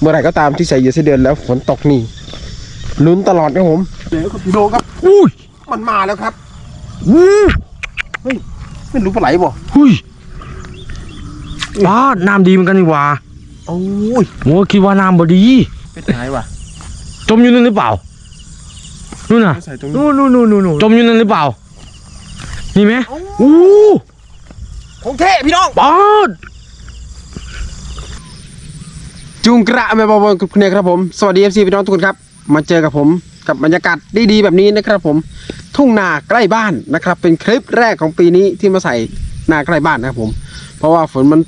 เมื่อไหร่ก็ตามที่ใส่เหยื่อไส้เดือนแล้วฝนตกนี่ลุ้นตลอดครับผมเดี๋ยวคุณโดครับอุ้ยมันมาแล้วครับอู้ไม่รู้ปลาไหลบ่หุยว้าน้ำดีเหมือนกันนี่หว่าโอ้ยโอ้คิดว่าน้ำบ่ดีเป็นไงวะจมอยู่นั่นหรือเปล่านู่นน่ะใส่ตรงนี้นู่นนู่นนู่นนู่นจมอยู่นั่นหรือเปล่านี่ไหมเอ้าอู้ของเทพี่น้องปอด จุงกระแม่บอลคุณเนี่ยครับผม สวัสดีเอฟซีพี่น้องทุกคนครับ มาเจอกับผมกับบรรยากาศดีๆแบบนี้นะครับผม ทุ่งนาใกล้บ้านนะครับ เป็นคลิปแรกของปีนี้ที่มาใส่นาใกล้บ้านนะครับผม เพราะว่าฝนมัน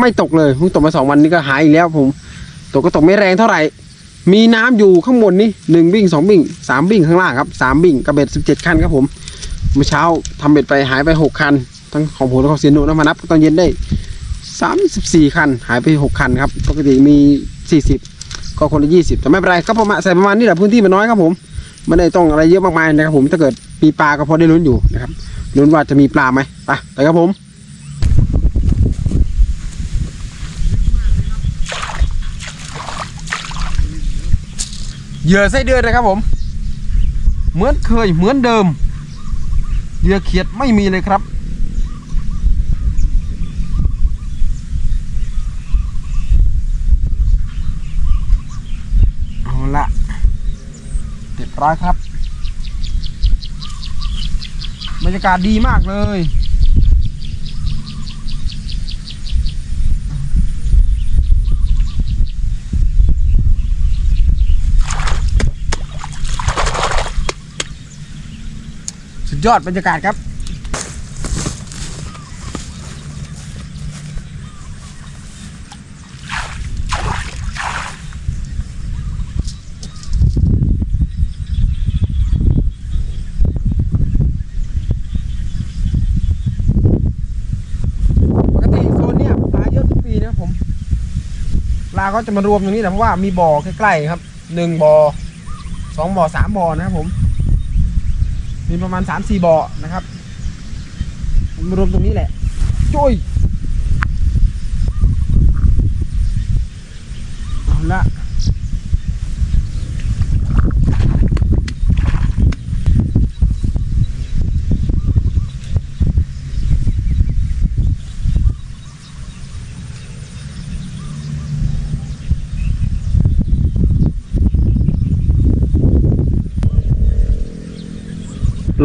ไม่ตกเลยเพิ่งตกมาสองวันนี้ก็หายอีกแล้วผม ตกก็ตกไม่แรงเท่าไหร่ มีน้ำอยู่ข้างบนนี่หนึ่งบิ่งสองบิ่งสามบิ่งข้างล่างครับสามบิ่งกระเบ็ดสิบเจ็ดคันครับผม เมื่อเช้าทำเบ็ดไปหายไปหกคัน ทั้งของผมและของเซียนุนะมานับตอนเย็นได้ สามสิบสี่คัน หายไปหกคันครับ ปกติมีสี่สิบก็คนละยี่สิบแต่ไม่เป็นไรก็ประมาณใส่ประมาณนี้แหละพื้นที่มันน้อยครับผมไม่ได้ต้องอะไรเยอะมากมายนะครับผมถ้าเกิดมีปลาก็พอได้ลุ้นอยู่นะครับลุ้นว่าจะมีปลาไหมไปไปครับผมเหยื่อไส้เดือนนะครับผม เหมือนเคยเหมือนเดิมเหยื่อเขียดไม่มีเลยครับ เอาละเร้อยครับ บรรยากาศดีมากเลย สุดยอดบรรยากาศครับ ปกติโซนเนี้ยปลาเยอะทุกปีนะครับผม ป ลาก็จะมารวมตรงนี้แหละเพราะว่ามีบ่อใกล้ๆครับหนึ่งบ่อสองบ่อสามบ่อนะครับผม มีประมาณสามสี่บ่อนะครับมารวมตรงนี้แหละจุ้ยเอาละ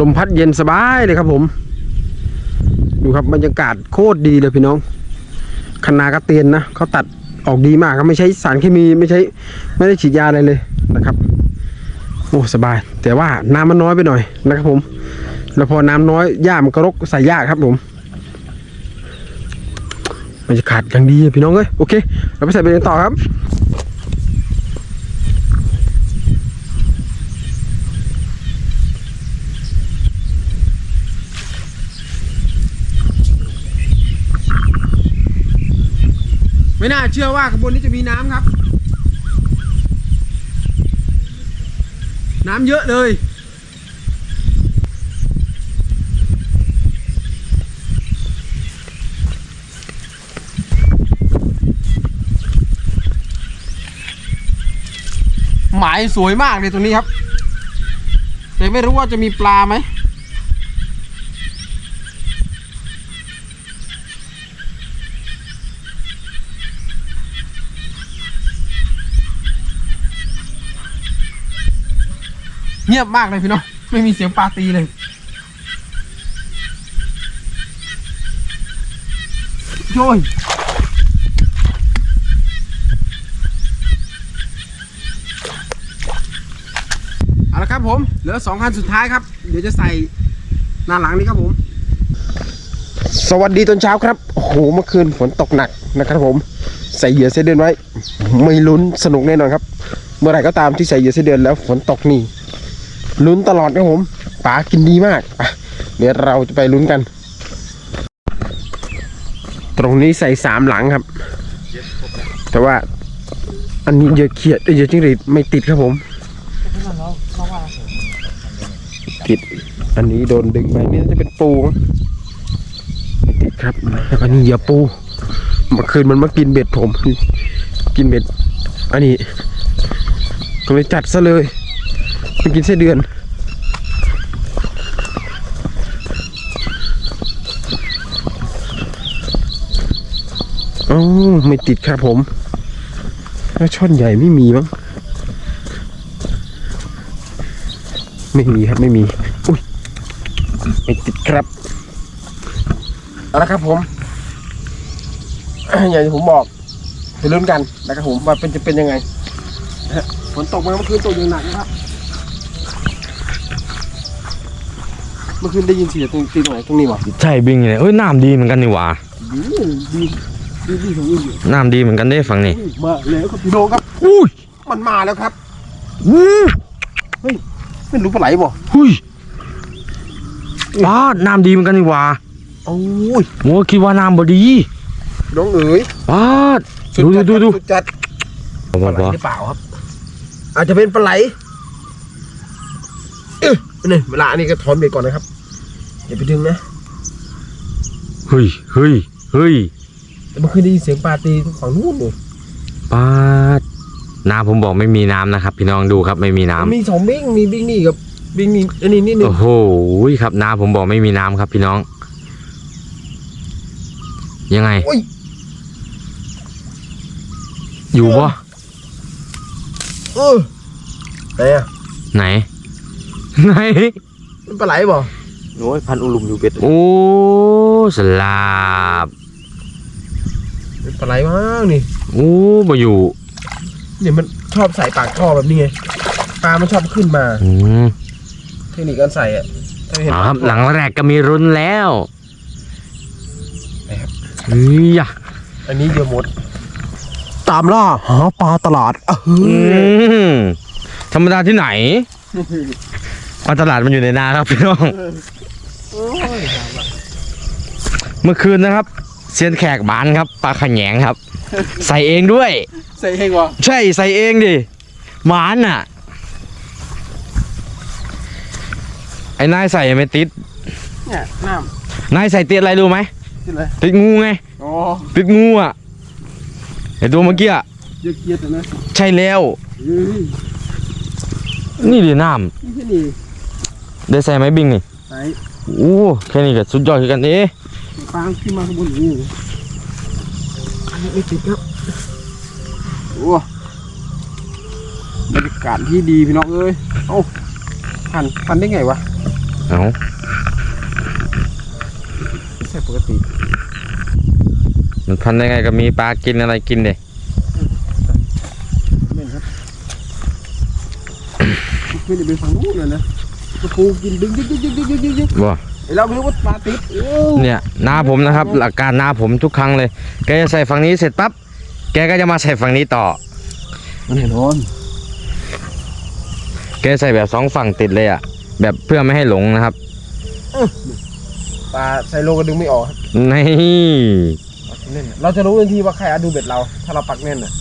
มพัดเย็นสบายเลยครับผม ดูครับบรรยากาศโคตรดีเลยพี่น้องคณากระเตียนนะเขาตัดออกดีมากครับไม่ใช้สารเคมีไม่ใช้ไม่ได้ฉีดยาอะไรเลยนะครับโอ้สบาย แต่ว่าน้ำมันน้อยไปหน่อยนะครับผม แล้วพอน้ำน้อยหญ้ามันก็รกใส่ยากครับผมบรรยากาศย่างดีพี่น้องเอ้ยโอเค เราไปใส่ไปกันต่อครับ ไม่น่าเชื่อว่าขบวนนี้จะมีน้ำครับ น้ำเยอะเลย หมายสวยมากเลยตรงนี้ครับ แต่ไม่รู้ว่าจะมีปลาไหม งียบมากเลยพี่น้องไม่มีเสียงปลาตีเลยโอ้ยเอาละครับผม เหลือสองคันสุดท้ายครับ เดี๋ยวจะใส่หน้าหลังนี้ครับผม สวัสดีตอนเช้าครับโอ้โหเมื่อคืนฝนตกหนักนะครับผม ใส่เหยื่อเส้นเดือนไว้ ไม่ลุ้นสนุกแน่นอนครับ เมื่อไหร่ก็ตามที่ใส่เหยื่อเส้นเดือนแล้วฝนตกนี่ ลุ้นตลอดครับผมปลากินดีมากเดี๋ยวเราจะไปลุ้นกัน ตรงนี้ใส่สามหลังครับ แต่ว่าอันนี้เยอะเขียดเยอะจิ้งหรีดไม่ติดครับผมติดอันนี้โดนดึงไปนี่จะเป็นปูไม่ติดครับแล้วก็นี่เหยื่อปูเมื่อคืนมันมากินเบ็ดผม กินเบ็ด อันนี้ก็เลยจัดซะเลย ไปกินไส้เดือนอ๋อไม่ติดครับผมแล้วช่อนใหญ่ไม่มีมั้ง ไม่มีครับไม่มี อุ้ย ไม่ติดครับ เอาละครับผม อย่างที่ผมบอกไปลุ้นกันนะครับผมว่าเป็นจะเป็นยังไงฝนตกมาเมื่อคืนตกอย่างหนักนะครับ มื่อคืนได้ยินเสียงตรงตีตรงไหนตรงนี้วะใช่บิงเนี่ยเอ้ยน้ำดีเหมือนกันนี่หว่าดีดีดีดีของอื่นอยู่น้ำดีเหมือนกันได้ฝั่งนี้มาแล้วครับพี่โดครับอุ้ยมันมาแล้วครับอู้ไม่รู้ปลาไหลบ่หุยป้าดน้ำดีเหมือนกันนี่หว่าโอ้ยโอ้คิดว่าน้ำบดีน้องเอ๋ยป้าดสุดูจัดูดูสุดจัดบอปลากไหลว่าหรือเปล่าครับ อาจจะเป็นปลาไหลเอ๊ะนี่เวลาอันนี้ก็ถอนเบรกก่อนนะครับ อย่าไปดึงนะเฮ้ยเฮ้ยเฮ้ยแต่เมื่อคืนได้ยินเสียงปลาตีฝั่งนู้นเลยป้าดน้ำผมบอกไม่มีน้ำนะครับ พี่น้องดูครับไม่มีน้ำมีสองบิ้งมีบิ้งนี่กับบิ้งนี่อันนี้นิดนึงโอ้โหครับน้ำผมบอกไม่มีน้ำครับ พี่น้อง ยังไง โอ้ยอยู่ปะเออไหนอะไหน ไหนเป็นปลาไหลบ่ โอ้ยพันอุลุมอยู่เบ็ดโอ้สลาบเป็นปลาไหลมากนี่โอ้มาอยู่เนี่ยมันชอบใส่ปากท่อแบบนี้ไงปลามันชอบขึ้นมาอืมเทคนิคการใส่อะถ้าไม่เห็นเอาครับหลังแรกก็มีรุนแล้วนะครับเฮ้ยอะอันนี้เดียวหมด ตามล่าหาปลาตลาดอะเฮ้อืยมธรรมดาที่ไหนปลาตลาดมันอยู่ในนาครับพี่น้อง เมื่อคืนนะครับ เซียนแขกบานครับปลาขะแหงครับ ใส่เองด้วย ใส่ให้วะใช่ใส่เองดิหมานอะ ไอ้นายใส่ไม่ติดเนี่ยน้นายใส่ติดอะไรรู้ไหมำที่ไรติดงูไงอ๋อติดงูอะไอ้ตัวเมื่อกี้อะเยอะเกียดนะใช่แล้วเฮ้ยนี่ดิน้นี่แค่นี้ำได้ใส่ไหมบิงนี่ใส่ โอ้แค่นี้ก็สุดยอดคือกันเอ๊ะปลาขึ้นมาข้างบนอย่างนี้เลยไม่ติดครับโอ้บรรยากาศที่ดีพี่น้องเอ้ยเอ้าพันพันได้ไงวะเอาไม่ใช่ปกติ มันพันได้ไงก็มีปลากินอะไรกินเด้ไม่นครับขึ้นไปฝั่งนู้นเลยนะ ตะปูกิรู้ว่าปลาติดเนี่ยหน้าผมนะครับ หลักการหน้าผมทุกครั้งเลย แกจะใส่ฝั่งนี้เสร็จปั๊บแกก็จะมาใส่ฝั่งนี้ต่อ มันเห็นโอนแกใส่แบบสองฝั่งติดเลยอะแบบเพื่อไม่ให้หลงนะครับปลาส่โลก็ดึงไม่ออกนี่เราจะรู้ทันทีว่าใครอดูเบ็ดเรา ถ้าเราปักแน่นอะ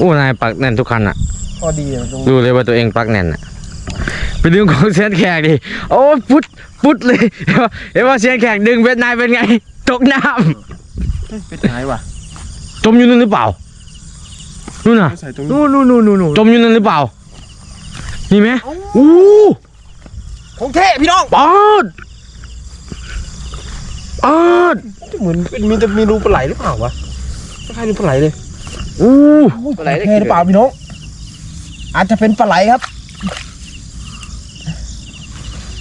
อู้นายปักแน่นทุกคันอะพอดีดูเลยว่าตัวเองปักแน่นอะ ไปดึงของเซียนแขกดิโอ้พุดพุดเลยเห็นว่าเซียนแขกดึงเบ็ดนายเป็นไง ตกน้เป็นหายว่ะำจมอยู่นั่นหรือเปล่านู่นน่ะใส่ตรงนี้นู่นนู่นนู่นนู่นจมอยู่นั่นหรือเปล่านี่ไหมอู้ของเท่พี่น้องปอดปอดเหมือนเป็นมีจะมีรูปลาไหลหรือเปล่าวะไม่ใช่รูปลาไหลเลยอู้ ปลาไหลเท่หรือเปล่าพี่น้องอาจจะเป็นปลาไหลครับ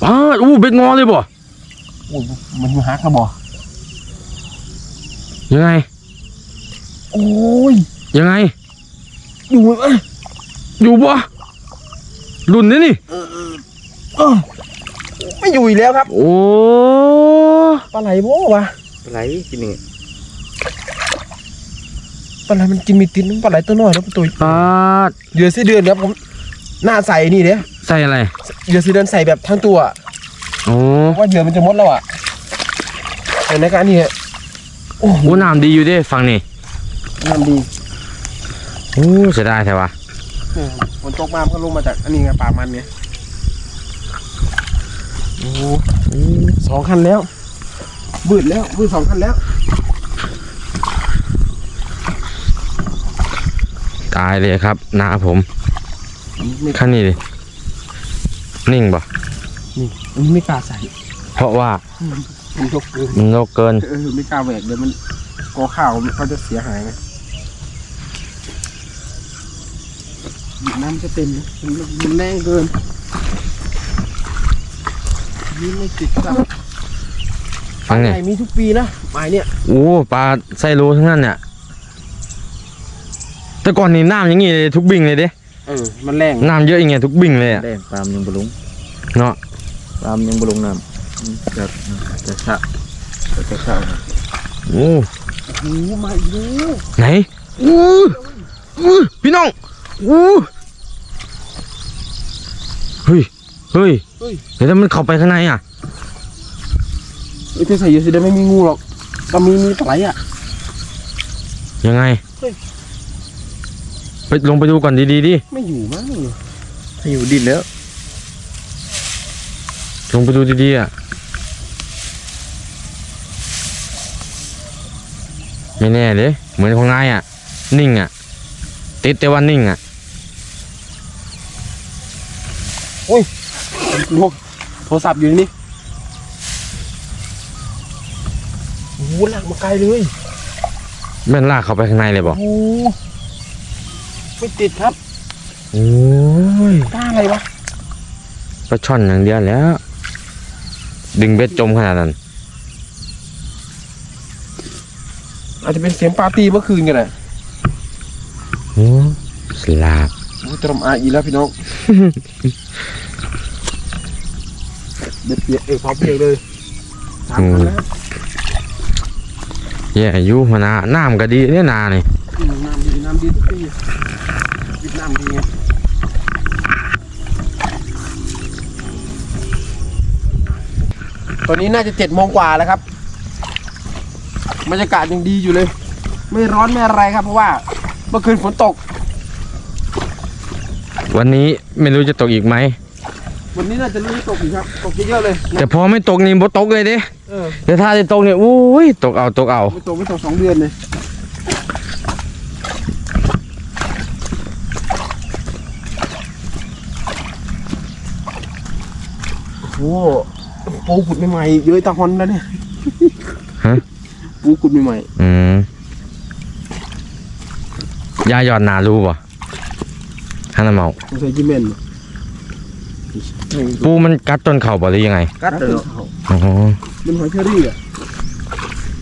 ปอดอู้เบ็ดงอเลยบ่โอ้ยมันอยู่ฮักครับบอยังไง โอ้ยยังไง อยู่เอ้ยอยู่บ่รุ่นนี้นี่ เออไม่อยู่อีกแล้วครับโอ้ปลาไหลโบ้วะอะไรกินหนึ่งปลาไหลมันกินมีตินปลาไหลตัวน้อยแล้วตัวปอดเหยื่อสีเดือนครับผมหน้าใส่นี่เด้ ใส่อะไรเหยื่อสีเดือนใส่แบบทั้งตัวโอ้เพราะว่าเหยื่อมันจะหมดแล้วอะเห็นไหมครับอันนี่โอ้โหโหน้ำดีอยู่เด้ฟังนี่น้ำดีโอ้เสียดายแท้วะเนี่ยฝนตกมามันก็ลงมาจากอันนี้ไงปากมันเนี่ยโอ้โหสองคันแล้วบืดแล้วบืดสองคันแล้ว ตายเลยครับนาผมไม่ขั้นนี้ดิ นิ่งบ่นี่อันนี้ไม่กล้าใส่เพราะว่ามันยกเกินมันโลกเกินเออไม่กล้าแหวกเดี๋ยวมันกอข้าวมันก็จะเสียหายไงหยิบน้ำจะเต็มนะมันมันแรงเกินนี่ไม่ติดครับฟังเนี่ยไก่มีทุกปีนะหมายเนี่ยโอ้ปลาไซโลทั้งนั้นเนี่ยแต่ก่อนนี่น้ำอย่างงี้เลยทุกบิ่งเลยเด้ เออมันแรงน้ำเยอะอย่างเงี้ยทุกบิ่งเลยอะแดงปลามยังบลุงเนาะปลามยังบลุงน้ำอืมจะจะชะจะจะชะโอ้โอ้โหมาอีกแล้วไหนอู้อู้พี่น้องอู้เฮ้ยเฮ้ยเฮ้ยเดี๋ยวถ้ามันเข้าไปข้างในอะไอ้ที่ใส่อยู่สิได้ไม่มีงูหรอกก็มีมีปลาไหลอะยังไงเฮ้ย ไปลงไปดูก่อนดีๆดิ ไม่อยู่มั้งให้อยู่ดินแล้ว ลงไปดูดีๆอะ ไม่แน่เลยเหมือนของนายอะ นิ่งอะ ติดแต่ว่านิ่งอะลูกโทรศัพท์อยู่นี่โอ้โหหลักมาไกลเลยแม่นลากเข้าไปข้างในเลยบโอ้อกโห ไม่ติดครับโอ้ยกล้าอะไรวะปลาช่อนอย่างเดียวแหล้ว ดึงเบ็ดจมขนาดนั้น อาจจะเป็นเสียงปาร์ตี้เมื่อคืนกันแหละโอ้สลาบโอ้ยตรมอาอีแล้วพี่น้องเด็ดเปียกเออพร้อมเปียกเลยสามพันแล้ว แย่อายุหัวหนาน้ำก็ดีเนี่ยนานี่อืมน้ำดีน้ำดีทุกปีวิดน้ำดีไงตอนนี้น่าจะเจ็ดโมงกว่าแล้วครับบรรยากาศยังดีอยู่เลย ไม่ร้อนไม่อะไรครับ เพราะว่าเมื่อคืนฝนตก วันนี้ไม่รู้จะตกอีกไหม วันนี้น่าจะรู้ตกอีกครับ ตกเยอะๆเลย แต่พอไม่ตกนี่บ่ตกเลยเด้เออแต่ถ้าจะตกเนี่ยอุ้ยตกเอาตกเอา ไม่ตกไม่ตกสองเดือนเลย โอ้โหปูขุดใหม่ๆเยอะตาฮอนแล้วเนี่ยฮะปูขุดใหม่อืมยาหยอดนารู้ป่ะฮันนาเมาๆสงสัยจิเมนปูมันกัดต้นเข่าป่ะหรือยังไง กัดเลยอ๋อเป็นหอยเชอรี่อะ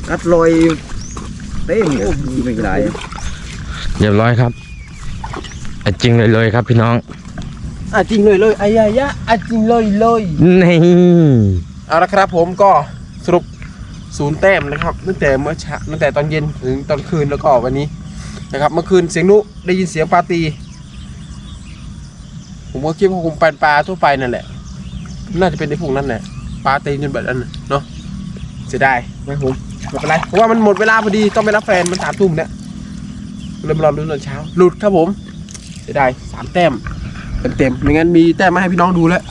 กัดลอยเต็มเลยไม่กี่ไรเรียบร้อยครับอะจริงเลยเลยครับพี่น้อง อะจริงเลยเลยอายายะอะจริงเลยเลยนี่เอาละครับผมก็สรุปศูนย์แต้มนะครับตั้งแต่เมื่อเช้าตั้งแต่ตอนเย็นถึงตอนคืนแล้วก็วันนี้นะครับเมื่อคืนเสียงนุได้ยินเสียงปลาตี ผมก็คิดว่าคงเป็นปลาทั่วไปนั่นแหละ น่าจะเป็นในพวกนั้นแหละปลาตีจนแบบนั้นน่ะเนาะเสียดายนะผมไม่เป็นไรเพราะว่ามันหมดเวลาพอดีต้องไปรับแฟนมันสามทุ่มเนี่ยเลยมารอลุ้นตอนเช้าหลุดครับผมเสียดายสามแต้ม เต็มๆไม่งั้นมีแต้มมาให้พี่น้องดูแล้ว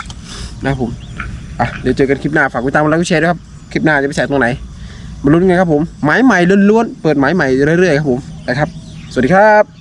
นะครับผมอะเดี๋ยวเจอกันคลิปหน้าฝากกดติดตามไลค์กดแชร์ด้วยครับคลิปหน้าจะไปแสตรงไหนมาลุ้นกันครับผมหมายใหม่ล้วนๆเปิดหมายใหม่เรื่อยๆครับผมนะครับ สวัสดีครับ